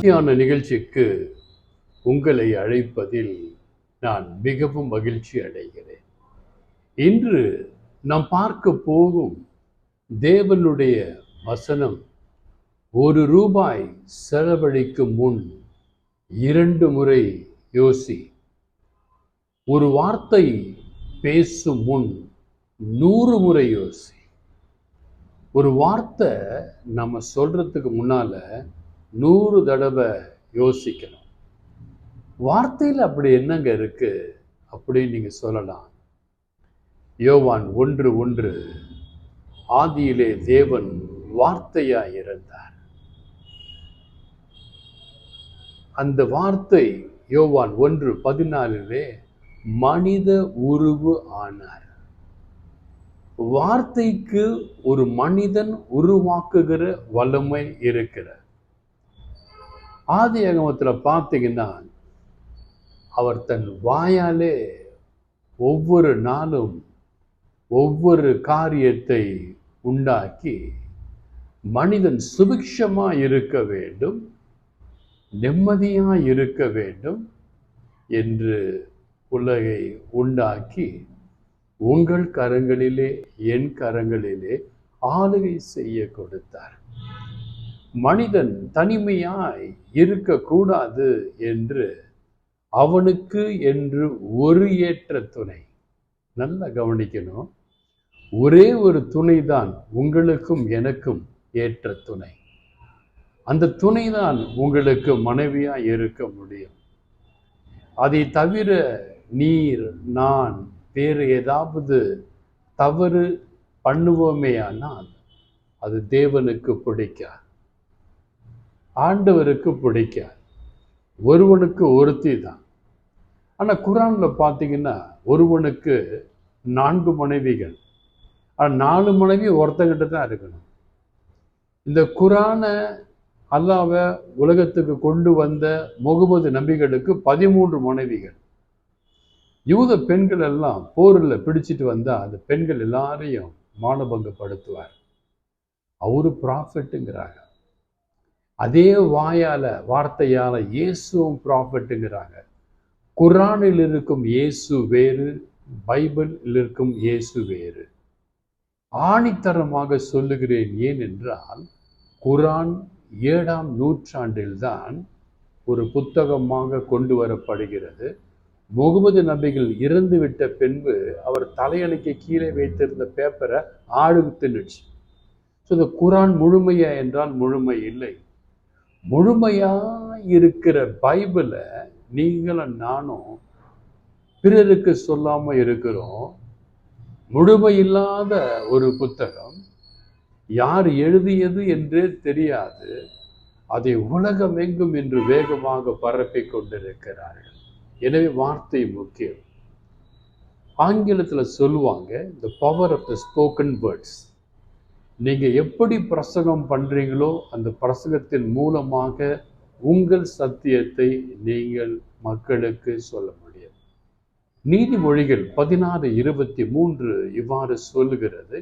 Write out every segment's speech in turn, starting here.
தியான நிகழ்ச்சிக்கு உங்களை அழைப்பதில் நான் மிகவும் மகிழ்ச்சி அடைகிறேன். இன்று நாம் பார்க்க போகும் தேவனுடைய வசனம் ஒரு ரூபாய் செலவழிக்கும் முன் இரண்டு முறை யோசி. ஒரு வார்த்தை பேசும் முன் நூறு முறை யோசி. ஒரு வார்த்தை நம்ம சொல்றதுக்கு முன்னால நூறு தடவை யோசிக்கணும். வார்த்தையில் அப்படி என்னங்க இருக்கு அப்படின்னு நீங்க சொல்லலாம். யோவான் ஒன்று ஒன்று ஆதியிலே தேவன் வார்த்தையாக இருந்தார். அந்த வார்த்தை யோவான் ஒன்று பதினாலிலே மனித உருவு ஆனார். வார்த்தைக்கு ஒரு மனிதன் உருவாக்குகிற வல்லமை இருக்கிற ஆதி அகமத்தில் பார்த்தீங்கன்னா அவர் தன் வாயாலே ஒவ்வொரு நாளும் ஒவ்வொரு காரியத்தை உண்டாக்கி மனிதன் சுபிக்ஷமாக இருக்க வேண்டும் நிம்மதியாக இருக்க வேண்டும் என்று உலகை உண்டாக்கி உங்கள் கரங்களிலே என் கரங்களிலே ஆளுகை செய்ய கொடுத்தார். மனிதன் தனிமையாய் இருக்கக்கூடாது என்று அவனுக்கு என்று ஒரு ஏற்ற துணை. நல்லா கவனிக்கணும். ஒரே ஒரு துணை தான் உங்களுக்கும் எனக்கும் ஏற்ற துணை. அந்த துணை தான் உங்களுக்கு மனைவியாக இருக்க முடியும். அதை தவிர நீர் நான் வேறு ஏதாவது தவறு பண்ணுவோமே ஆனால் அது தேவனுக்கு பிடிக்காது. ஆண்டவருக்கு பிடிக்காது. ஒருவனுக்கு ஒருத்தி தான். ஆனால் குரானில் பார்த்தீங்கன்னா ஒருவனுக்கு நான்கு மனைவிகள். ஆனால் நாலு மனைவி ஒருத்தங்கிட்ட தான் இருக்கணும். இந்த குரானை அல்லாவை உலகத்துக்கு கொண்டு வந்த முகமது நபிகளுக்கு பதிமூன்று மனைவிகள். யூத பெண்கள் எல்லாம் போரில் பிடிச்சிட்டு வந்தால் அந்த பெண்கள் எல்லாரையும் மானபங்கப்படுத்துவார். அவரு ப்ராஃபிட்டுங்கிறாங்க அதே வாயால் வார்த்தையால் இயேசுவும் ப்ராஃபிட்டுங்கிறாங்க குரானில் இருக்கும் இயேசு வேறு பைபிளில் இருக்கும் இயேசு வேறு. ஆணித்தரமாக சொல்லுகிறேன் ஏன் என்றால் குரான் ஏழாம் நூற்றாண்டில்தான் ஒரு புத்தகமாக கொண்டு வரப்படுகிறது. முகமது நபிகள் இறந்துவிட்ட பின்பு அவர் தலையணைக்கு கீழே வைத்திருந்த பேப்பரை ஆடு தின்னுச்சு ஸோ இந்த குரான் முழுமையா என்றால் முழுமை இல்லை. முழுமையாக இருக்கிற பைபிளை நீங்களும் நானும் பிறருக்கு சொல்லாமல் இருக்கிறோம். முழுமையில்லாத ஒரு புத்தகம். யார் எழுதியது என்றே தெரியாது. அதை உலகமெங்கும் என்று வேகமாக பரப்பி கொண்டிருக்கிறார்கள். எனவே வார்த்தை முக்கியம். ஆங்கிலத்தில் சொல்லுவாங்க the power of the spoken words நீங்கள் எப்படி பிரசங்கம் பண்ணுறீங்களோ அந்த பிரசங்கத்தின் மூலமாக உங்கள் சத்தியத்தை நீங்கள் மக்களுக்கு சொல்ல முடியும். நீதிமொழிகள் பதினாறு இருபத்தி மூன்று இவ்வாறு சொல்லுகிறது.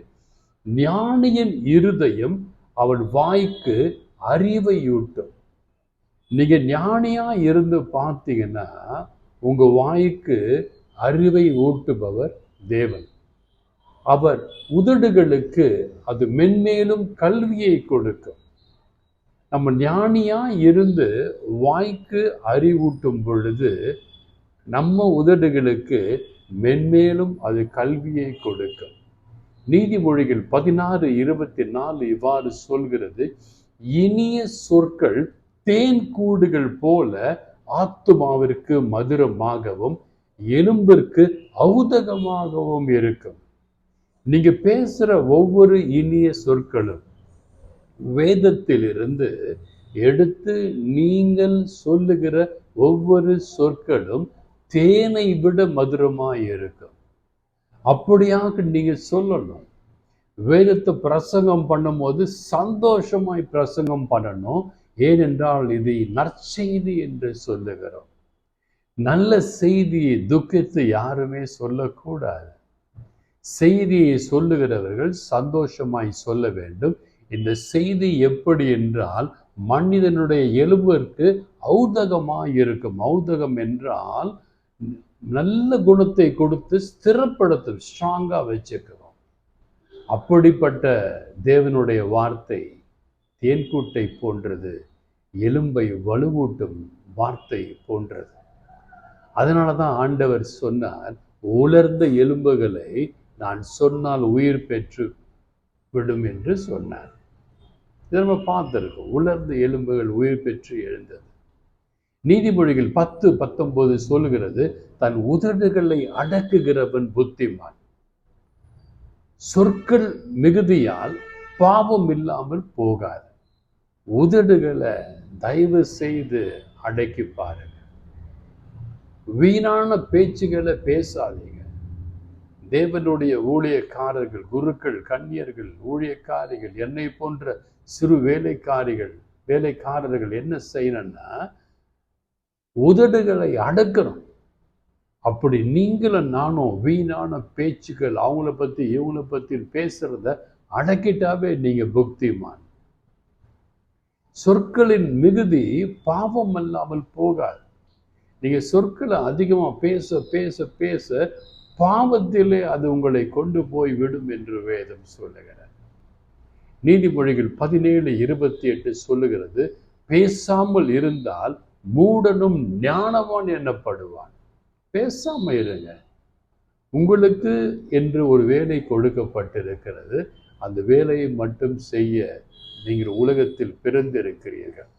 ஞானியின் இருதயம் அவன் வாய்க்கு அறிவையூட்டும். நீங்க ஞானியா இருந்து பார்த்தீங்கன்னா உங்க வாய்க்கு அறிவை ஊட்டுபவர் தேவன். அவர் உதடுகளுக்கு அது மென்மேலும் கல்வியை கொடுக்கும். நம்ம ஞானியா இருந்து வாய்க்கு அறிவூட்டும் பொழுது நம்ம உதடுகளுக்கு மென்மேலும் அது கல்வியை கொடுக்கும். நீதிமொழிகள் பதினாறு இருபத்தி நாலு இவ்வாறு சொல்கிறது இனிய சொற்கள் தேன் கூடுகள் போல ஆத்துமாவிற்கு மதுரமாகவும் எலும்பிற்கு ஔதகமாகவும் இருக்கும். நீங்க பேசுற ஒவ்வொரு இனிய சொற்களும் வேதத்திலிருந்து எடுத்து நீங்கள் சொல்லுகிற ஒவ்வொரு சொற்களும் தேனை விட மதுரமாக இருக்கும். அப்படியாக நீங்க சொல்லணும். வேதத்தை பிரசங்கம் பண்ணும்போது சந்தோஷமாய் பிரசங்கம் பண்ணணும். ஏனென்றால் இது நற்செய்தி என்று சொல்லுகிறோம். நல்ல செய்தியை துக்கத்தை யாருமே சொல்லக்கூடாது. செய்தியை சொல்லுகிறவர்கள் சந்தோஷமாய் சொல்ல வேண்டும். இந்த செய்தி எப்படி என்றால் மனிதனுடைய எலும்பிற்கு ஔதகமாக இருக்கும். ஔதகம் என்றால் நல்ல குணத்தை கொடுத்து ஸ்திரப்படுத்தும் ஸ்ட்ராங்காக வச்சுக்கிறோம் அப்படிப்பட்ட தேவனுடைய வார்த்தை தேன்கூட்டை போன்றது. எலும்பை வலுவூட்டும் வார்த்தை போன்றது. அதனால தான் ஆண்டவர் சொன்னார் உலர்ந்த எலும்புகளை நான் சொன்னால் உயிர் பெற்று விடும் என்று சொன்னார். இதை நம்ம பார்த்துருக்கோம். உலர்ந்த எலும்புகள் உயிர் பெற்று எழுந்தது. நீதிமொழிகள் பத்து பத்தொன்பது சொல்லுகிறது தன் உதடுகளை அடக்குகிறவன் புத்திமான். சொற்கள் மிகுதியால் பாவம் இல்லாமல் போகாது. உதடுகளை தயவு செய்து அடக்கி பாருங்க வீணான பேச்சுகளை பேசாதீங்க. தேவனுடைய ஊழியக்காரர்கள் குருக்கள் கன்னியர்கள் ஊழியக்காரிகள் என்னை போன்ற சிறு வேலைக்காரிகள் வேலைக்காரர்கள் என்ன செய்யணும்னா உதடுகளை அடக்கணும். அப்படி நீங்களும் நானும் வீணான பேச்சுக்கள் அவங்கள பற்றி இவங்கள பற்றி பேசுறத அடக்கிட்டாவே நீங்க புக்திமான் சொற்களின் மிகுதி பாவம் அல்லாமல் போகாது. நீங்க சொற்களை அதிகமா பேச பேச பேச பாவத்திலே அது உங்களை கொண்டு போய் விடும் என்று வேதம் சொல்லுகிறார் நீதிமொழிகள் பதினேழு இருபத்தி எட்டு சொல்லுகிறது பேசாமல் இருந்தால் மூடனும் ஞானவான் எனப்படுவான் பேசாமல் இருங்க. உங்களுக்கு என்று ஒரு வேலை கொடுக்கப்பட்டிருக்கிறது. அந்த வேலையை மட்டும் செய்ய நீங்கள் உலகத்தில் பிறந்திருக்கிறீர்கள்.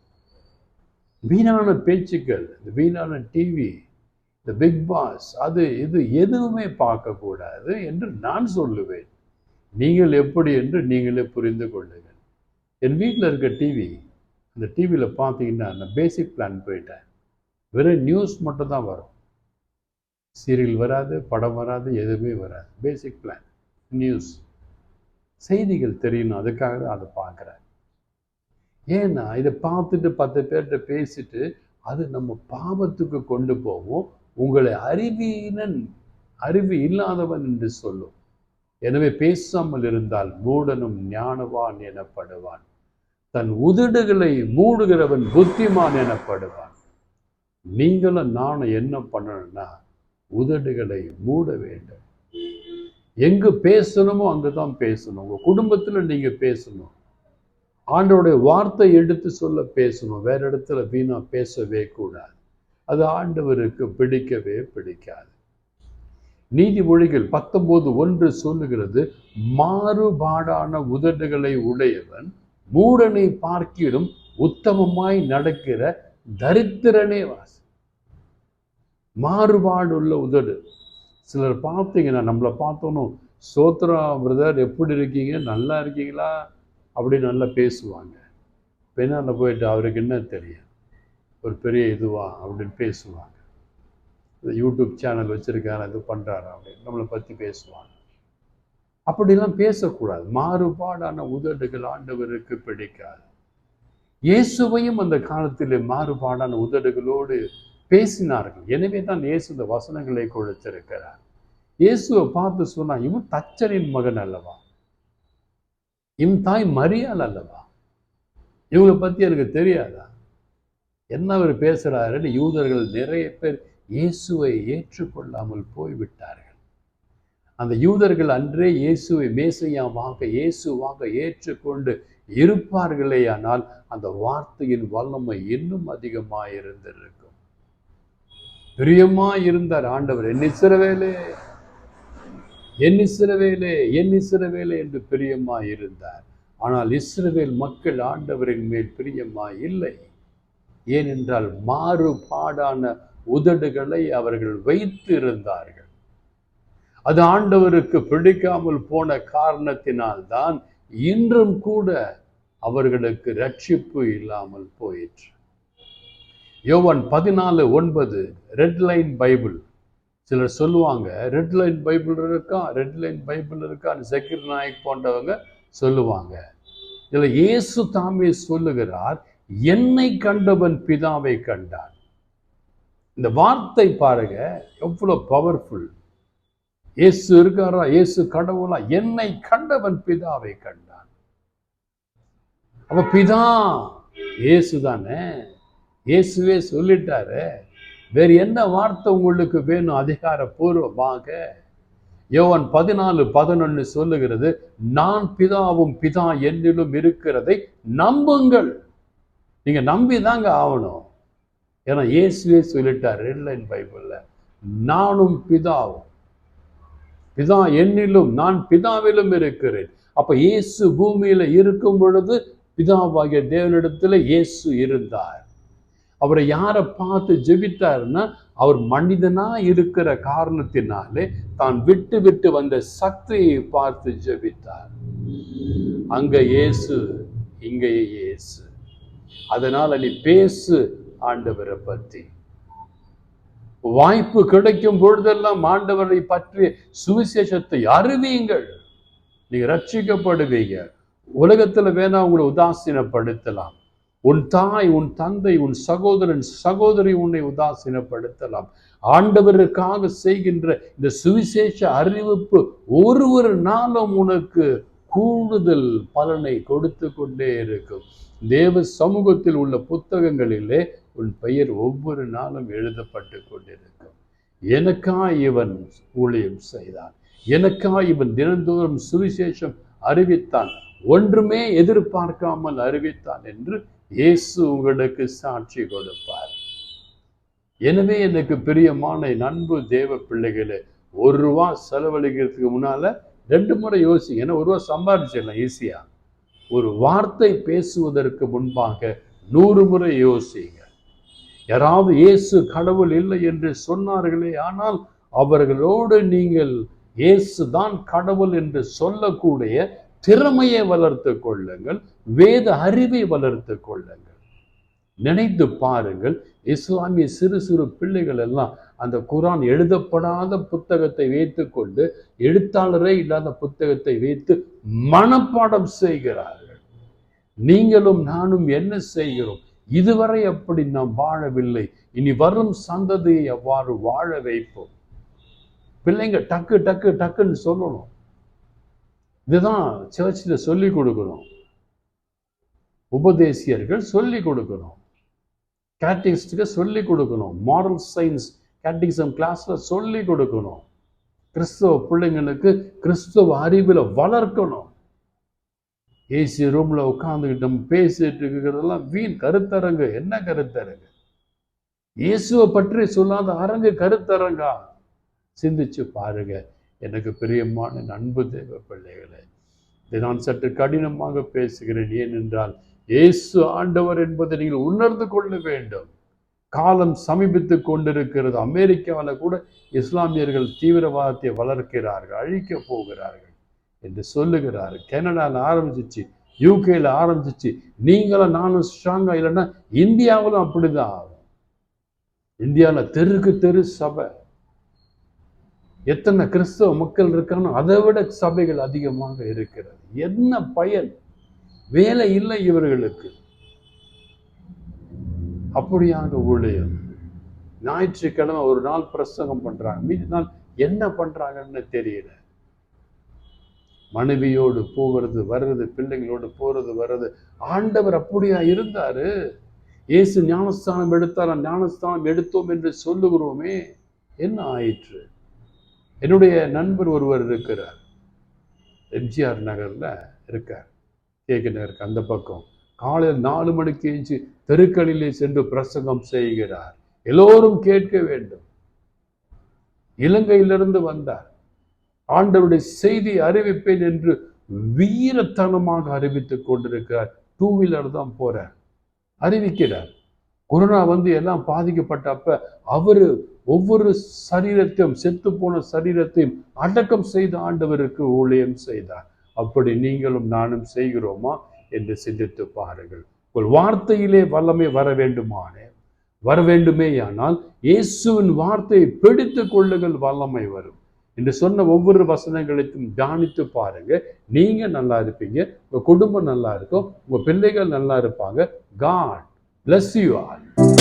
வீணான பேச்சுக்கள் இந்த வீணான டிவி பிக் பாஸ் அது இது எதுவுமே பார்க்கக்கூடாது என்று நான் சொல்லுவேன். நீங்கள் எப்படி என்று நீங்களே புரிந்து கொள்ளுங்கள். என் வீட்டில் இருக்க டிவி அந்த டிவியில் பார்த்தீங்கன்னா நான் பேசிக் பிளான் போயிட்டேன். வெறும் நியூஸ் மட்டும் தான் வரும். சீரியல் வராது படம் வராது எதுவுமே வராது. பேசிக் பிளான் நியூஸ் செய்திகள் தெரியணும் அதுக்காக தான் அதை பார்க்குறேன். ஏன்னா இதை பார்த்துட்டு பத்து பேர்கிட்ட பேசிட்டு அது நம்ம பாவத்துக்கு கொண்டு போவோம் உங்களை அறிவீனன் அறிவு இல்லாதவன் என்று சொல்லும். எனவே பேசாமல் இருந்தால் மூடனும் ஞானவான் எனப்படுவான். தன் உதடுகளை மூடுகிறவன் புத்திமான் எனப்படுவான். நீங்களும் நானும் என்ன பண்ணணும்னா உதடுகளை மூட வேண்டும். எங்கு பேசணுமோ அங்குதான் பேசணும். உங்கள் குடும்பத்தில் நீங்கள் பேசணும். ஆண்டோடைய வார்த்தை எடுத்து சொல்ல பேசணும். வேற இடத்துல வீணா பேசவே கூடாது. அது ஆண்டவருக்கு பிடிக்கவே பிடிக்காது. நீதிமொழிகள் பத்தொன்பது ஒன்று சொல்லுகிறது மாறுபாடான உதடுகளை உடையவன் மூடனை பார்க்கிலும் உத்தமமாய் நடக்கிற தரித்திரனே வாசி மாறுபாடுள்ள உதடு. சிலர் பார்த்தீங்கன்னா நம்மளை பார்த்தோனும் சோத்ரா பிரதர் எப்படி இருக்கீங்க? நல்லா இருக்கீங்களா? அப்படின்னு நல்லா பேசுவாங்க. பின்னால் போயிட்டு அவருக்கு என்ன தெரியும்? ஒரு பெரிய இதுவா அப்படின்னு பேசுவாங்க. இந்த யூடியூப் சேனல் வச்சுருக்காரு இது பண்ணுறாரு அப்படின்னு நம்மளை பற்றி பேசுவாங்க. அப்படிலாம் பேசக்கூடாது. மாறுபாடான உதடுகள் ஆண்டவருக்கு பிடிக்காது. இயேசுவையும் அந்த காலத்தில் மாறுபாடான உதடுகளோடு பேசினார்கள். எனவே தான் இயேசு இந்த வசனங்களை கொடுத்திருக்கிறார். இயேசுவை பார்த்து சொன்னா இவன் தச்சரின் மகன் அல்லவா? இவன் தாய் மரியாள் அல்லவா? இவங்களை பத்தி எனக்கு தெரியாதா? என்ன அவர் பேசுறாருன்னு யூதர்கள் நிறைய பேர் இயேசுவை ஏற்றுக்கொள்ளாமல் போய்விட்டார்கள். அந்த யூதர்கள் அன்றே இயேசுவை மேசையாவாக இயேசுவாக ஏற்றுக்கொண்டு இருப்பார்களே ஆனால் அந்த வார்த்தையின் வல்லமை இன்னும் அதிகமாக இருந்திருக்கும் பிரியமா இருந்தார் ஆண்டவர் என் இஸ்ரவேலே என் இசிறவேலே என் இசிறவேலே என்று பிரியமா இருந்தார். ஆனால் இஸ்ரவேல் மக்கள் ஆண்டவரின் மேல் பிரியமா இல்லை. ஏனென்றால் மாறுபாடான உதடுகளை அவர்கள் வைத்து இருந்தார்கள் அது ஆண்டவருக்கு பிடிக்காமல் போன காரணத்தினால்தான் இன்றும் கூட அவர்களுக்கு ரட்சிப்பு இல்லாமல் போயிற்று. யோவன் பதினாலு ஒன்பது ரெட் லைன் பைபிள் சிலர் சொல்லுவாங்க ரெட் லைன் பைபிள் இருக்கா? ரெட் லைன் பைபிள் இருக்கான்னு ஜக்கீர் நாயக் போன்றவங்க சொல்லுவாங்க. இதில் இயேசு தாமே சொல்லுகிறார் என்னை கண்டவன் பிதாவை கண்டான். இந்த வார்த்தை பாருங்க எவ்வளோ பவர்ஃபுல் இயேசு இருக்காரா? இயேசு கடவுளா? என்னை கண்டவன் பிதாவை கண்டான். அப்ப பிதா இயேசு தானே? இயேசுவே சொல்லிட்டாரு வேறு என்ன வார்த்தை உங்களுக்கு வேணும்? அதிகாரப்பூர்வமாக. யோவன் பதினாலு பதினொன்னு சொல்லுகிறது நான் பிதாவும் பிதா என்னிலும் இருக்கிறதை நம்புங்கள். நீங்க நம்பி தாங்க ஆகணும். ஏன்னா இயேசுவே சொல்லிட்டார் ரெட் லைன் பைபிளில் நானும் பிதாவும் பிதா என்னிலும் நான் பிதாவிலும் இருக்கிறேன். அப்போ இயேசு பூமியில இருக்கும் பொழுது பிதாவாகிய தேவனிடத்துல இயேசு இருந்தார். அவரை யாரை பார்த்து ஜெபித்தார்னா அவர் மனிதனா இருக்கிற காரணத்தினாலே தான் விட்டு விட்டு வந்த சக்தியை பார்த்து ஜெபித்தார். அங்க இயேசு இங்கே இயேசு. அதனால் நீ பேசு ஆண்டவரை பத்தி. வாய்ப்பு கிடைக்கும் பொழுதெல்லாம் ஆண்டவரை பற்றி சுவிசேஷத்தை அறிவியுங்கள் நீங்க ரட்சிக்கப்படுவீங்க. உலகத்துல வேணா உங்களை உதாசீனப்படுத்தலாம். உன் தாய் உன் தந்தை உன் சகோதரன் சகோதரி உன்னை உதாசீனப்படுத்தலாம். ஆண்டவருக்காக செய்கின்ற இந்த சுவிசேஷ அறிவிப்பு ஒரு ஒரு நாளும் உனக்கு கூடுதல் பலனை கொடுத்து கொண்டே இருக்கும். தேவ சமூகத்தில் உள்ள புத்தகங்களிலே உன் பெயர் ஒவ்வொரு நாளும் எழுதப்பட்டு கொண்டிருக்கும். எனக்கா இவன் ஊழியம் செய்தான். எனக்கா இவன் தினந்தோறும் சுவிசேஷம் அறிவித்தான். ஒன்றுமே எதிர்பார்க்காமல் அறிவித்தான் என்று இயேசு உங்களுக்கு சாட்சி கொடுப்பார். எனவே எனக்கு பிரியமான நண்பு தேவ பிள்ளைகளே ஒரு ரூபா செலவழிக்கிறதுக்கு முன்னால ரெண்டு முறை யோசிங்க. ஏன்னா ஒரு ரூபா சம்பாதிச்சிடலாம் ஈஸியாக ஒரு வார்த்தை பேசுவதற்கு முன்பாக நூறு முறை யோசிங்க யாராவது இயேசு கடவுள் இல்லை என்று சொன்னார்களே ஆனால் அவர்களோடு நீங்கள் இயேசு தான் கடவுள் என்று சொல்லக்கூடிய திறமையை வளர்த்து கொள்ளுங்கள் வேத அறிவை வளர்த்து கொள்ளுங்கள். நினைத்து பாருங்கள் இஸ்லாமிய சிறு சிறு பிள்ளைகள் எல்லாம் அந்த குரான் எழுதப்படாத புத்தகத்தை வைத்துக்கொண்டு எழுத்தாளரே இல்லாத புத்தகத்தை வைத்து மனப்பாடம் செய்கிறார்கள். நீங்களும் நானும் என்ன செய்கிறோம்? இதுவரை அப்படி நாம் வாழவில்லை. இனி வரும் சந்ததியை அவ்வாறு வாழ வைப்போம். பிள்ளைங்க டக்கு டக்கு டக்குன்னு சொல்லணும். இதுதான் சர்ச்சில் சொல்லி கொடுக்கணும். உபதேசியர்கள் சொல்லி கொடுக்கணும். கேட்டிஸ்டுக்கு சொல்லி கொடுக்கணும். மாரல் சயின்ஸ் கேட்டிசம் கிளாஸில் சொல்லி கொடுக்கணும். கிறிஸ்தவ பிள்ளைங்களுக்கு கிறிஸ்தவ அறிவில் வளர்க்கணும். ஏசி ரூமில் உட்காந்துக்கிட்டு நம்ம பேசிட்டு இருக்கிறதெல்லாம் வீண் கருத்தரங்கு. என்ன கருத்தரங்கு? இயேசுவை பற்றி சொல்லாத அரங்கு கருத்தரங்கா? சிந்திச்சு பாருங்க. எனக்கு பிரியமான அன்பு தேவ பிள்ளைகளே இதை நான் சற்று கடினமாக பேசுகிறேன். ஏனென்றால் இயேசு ஆண்டவர் என்பதை நீங்கள் உணர்ந்து கொள்ள வேண்டும். காலம் சமீபித்து கொண்டிருக்கிறது. அமெரிக்காவில் கூட இஸ்லாமியர்கள் தீவிரவாதத்தை வளர்க்கிறார்கள் அழிக்க போகிறார்கள். என்று சொல்லுகிறார். கனடாவில் ஆரம்பிச்சிச்சு யூகேல ஆரம்பிச்சிச்சு. நீங்களும் நானும் ஸ்ட்ராங்கா இல்லைன்னா இந்தியாவிலும் அப்படிதான் ஆகும். இந்தியாவில் தெருக்கு தெரு சபை. எத்தனை கிறிஸ்தவ மக்கள் இருக்கானோ அதை விட சபைகள் அதிகமாக இருக்கிறது. என்ன பயன்? வேலை இல்லை இவர்களுக்கு. அப்படியாக ஊழியம் ஞாயிற்றுக்கிழமை ஒரு நாள் பிரசங்கம் பண்றாங்க. மீதி நாள் என்ன பண்றாங்கன்னு தெரியல. மனைவியோடு போகிறது வர்றது பிள்ளைங்களோடு போறது வர்றது. ஆண்டவர் அப்படியா இருந்தாரு? இயேசு ஞானஸ்தானம் எடுத்தார். ஞானஸ்தானம் எடுத்தோம் என்று சொல்லுகிறோமே. என்ன ஆயிற்று? என்னுடைய நண்பர் ஒருவர் இருக்கிறார். எம்ஜிஆர் நகர்ல இருக்கார். கேக்கு நகருக்கு அந்த பக்கம். காலையில் நாலு மணிக்கு எழுந்து தெருக்களிலே சென்று பிரசங்கம் செய்கிறார். எல்லோரும் கேட்க வேண்டும். இலங்கையிலிருந்து வந்தார். ஆண்டவருடைய செய்தி அறிவிப்பேன் என்று வீரத்தனமாக அறிவித்துக் கொண்டிருக்கிறார். டூ வீலர் தான் போறார். அறிவிக்கிறார். கொரோனா வந்து எல்லாம் பாதிக்கப்பட்டப்ப அவரு ஒவ்வொரு சரீரத்தையும் செத்து போன சரீரத்தையும் அடக்கம் செய்த ஆண்டவருக்கு ஊழியம் செய்தார். அப்படி நீங்களும் நானும் செய்கிறோமா என்று சிந்தித்து பாருங்கள். உங்கள் வார்த்தையிலே வல்லமை வர வேண்டுமானே. வர வேண்டுமேயானால் இயேசுவின் வார்த்தையை பிடித்து கொள்ளுங்கள். வல்லமை வரும். என்று சொன்ன ஒவ்வொரு வசனங்களையும் தியானித்து பாருங்க. நீங்க நல்லா இருப்பீங்க. உங்க குடும்பம் நல்லா இருக்கும். உங்க பிள்ளைகள் நல்லா இருப்பாங்க. God bless you all.